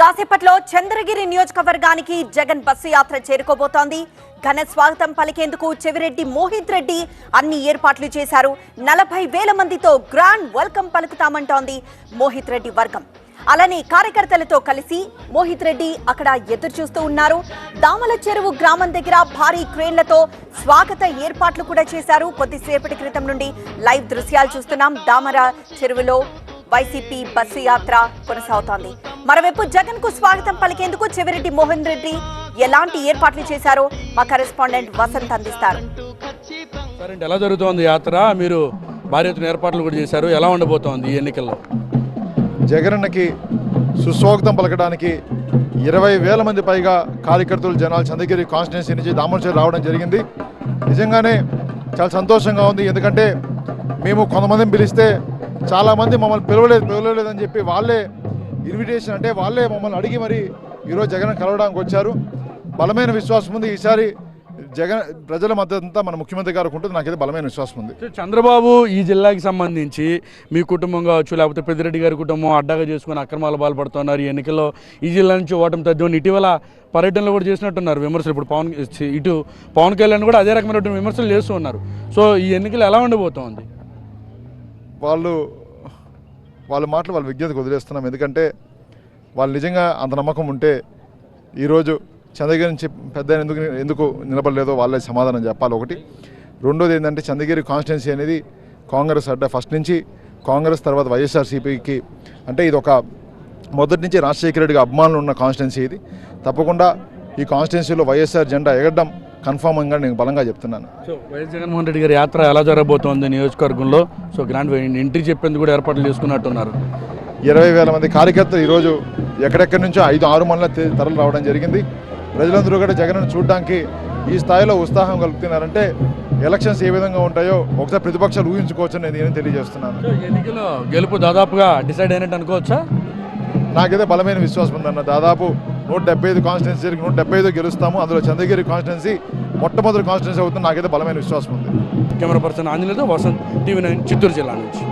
కాసేపట్లో చంద్రగిరి నియోజకవర్గానికి జగన్ బస్సు యాత్ర చేరుకోబోతోంది. ఘన స్వాగతం పలికేందుకు చెవిరెడ్డి మోహిత్ రెడ్డి అన్ని ఏర్పాట్లు చేశారు. నలభై వేల మందితో గ్రాండ్ వెల్కమ్ పలుకుతామంటోంది మోహిత్ రెడ్డి వర్గం. అలానే కార్యకర్తలతో కలిసి మోహిత్ రెడ్డి అక్కడ ఎదురు చూస్తూ ఉన్నారు. దామల చెరువు గ్రామం దగ్గర భారీ క్రేన్లతో స్వాగత ఏర్పాట్లు కూడా చేశారు. కొద్దిసేపటి క్రితం నుండి లైవ్ దృశ్యాలు చూస్తున్నాం. దామర చెరువులో వైసీపీ బస్సు యాత్ర కొనసాగుతోంది. మరోవైపు జగన్కు స్వాగతం పలికేందుకు చెవిరెడ్డి మోహన్ రెడ్డి ఎలాంటి ఏర్పాట్లు చేశారో మా కరెస్పాండెంట్ వసంత్ అందిస్తారు. సరే ఎలా జరుగుతోంది యాత్ర? మీరు భారీ ఏర్పాట్లు కూడా చేశారు. ఎలా ఉండబోతోంది ఈ ఎన్నికల్లో? జగనన్నకి సుస్వాగతం పలకడానికి ఇరవై వేల మంది పైగా కార్యకర్తలు జనాలు చంద్రగిరి కాన్స్టిట్యున్సీ నుంచి దామోచర్ రావడం జరిగింది. నిజంగానే చాలా సంతోషంగా ఉంది. ఎందుకంటే మేము కొంతమందిని పిలిస్తే చాలామంది మమ్మల్ని పిలవలేదు పిలవలేదని చెప్పి వాళ్ళే ఇన్విటేషన్ అంటే వాళ్ళే మమ్మల్ని అడిగి మరి ఈరోజు జగన్ కలవడానికి వచ్చారు. బలమైన విశ్వాసం ఉంది. ఈసారి జగన్ ప్రజల మద్దతు అంతా మన ముఖ్యమంత్రి గారికి ఉంటుంది నాకైతే బలమైన విశ్వాసం ఉంది. చంద్రబాబు ఈ జిల్లాకి సంబంధించి మీ కుటుంబం కావచ్చు లేకపోతే పెద్దిరెడ్డి గారి కుటుంబం అడ్డాగా చేసుకుని అక్రమాలు పాల్పడుతున్నారు ఈ ఎన్నికల్లో ఈ జిల్లా నుంచి ఓటమి తద్దుని ఇటీవల పర్యటనలో కూడా చేసినట్టున్నారు విమర్శలు. ఇప్పుడు పవన్ ఇటు పవన్ కళ్యాణ్ కూడా అదే రకమైనటువంటి విమర్శలు చేస్తూ ఉన్నారు. సో ఈ ఎన్నికలు ఎలా ఉండబోతోంది? వాళ్ళు వాళ్ళ మాటలు వాళ్ళ విజ్ఞతకు వదిలేస్తున్నాం. ఎందుకంటే వాళ్ళు నిజంగా అంత నమ్మకం ఉంటే ఈరోజు చంద్రగిరి నుంచి పెద్ద ఎందుకు ఎందుకు నిలబడలేదో వాళ్ళే సమాధానం చెప్పాలి ఒకటి. రెండోది ఏంటంటే చంద్రగిరి కాన్స్టిట్యున్సీ అనేది కాంగ్రెస్ అడ్డ ఫస్ట్ నుంచి కాంగ్రెస్ తర్వాత వైఎస్ఆర్సీపీకి అంటే ఇది ఒక మొదటి నుంచి రాజశేఖర రెడ్డిగా అభిమానులు ఉన్న కాన్స్టిట్యున్సీ ఇది. తప్పకుండా ఈ కాన్స్టిట్యున్సీలో వైఎస్ఆర్ జెండా ఎగడం కన్ఫామ్గా నేను బలంగా చెప్తున్నాను. సో వైఎస్ జగన్మోహన్ రెడ్డి గారి యాత్ర ఎలా జరగబోతోంది నియోజకవర్గంలో? సో గ్రాండ్ ఎంట్రీ చెప్పేందుకు కూడా ఏర్పాట్లు చేసుకున్నట్టున్నారు. ఇరవై వేల మంది కార్యకర్తలు ఈరోజు ఎక్కడెక్కడి నుంచో ఐదు ఆరు మండల తరలి రావడం జరిగింది. ప్రజలందరూ కూడా జగన్ను చూడడానికి ఈ స్థాయిలో ఉత్సాహం కలుగుతున్నారంటే ఎలక్షన్స్ ఏ విధంగా ఉంటాయో ఒకసారి ప్రతిపక్షాలు ఊహించుకోవచ్చని నేను నేను తెలియజేస్తున్నాను. ఎన్నికల్లో గెలుపు దాదాపుగా డిసైడ్ అయినట్టు అనుకోవచ్చా? నాకైతే బలమైన విశ్వాసం ఉందన్న. దాదాపు నూట డెబ్బై ఐదు కాన్స్టిట్యున్సీకి నూట డెబ్బై ఐదు గెలుస్తాము. అందులో చంద్రగిరి కాన్స్టిట్యున్సీ మొట్టమొదటి కాన్స్టిట్యూన్సీ అవుతుంది. నాకైతే బలమైన విశ్వాసం ఉంది. కెమెరా పర్సన్ ఆంజనేయులతో వసంత్ టీవీ నైన్ చిత్తూరు జిల్లా నుంచి.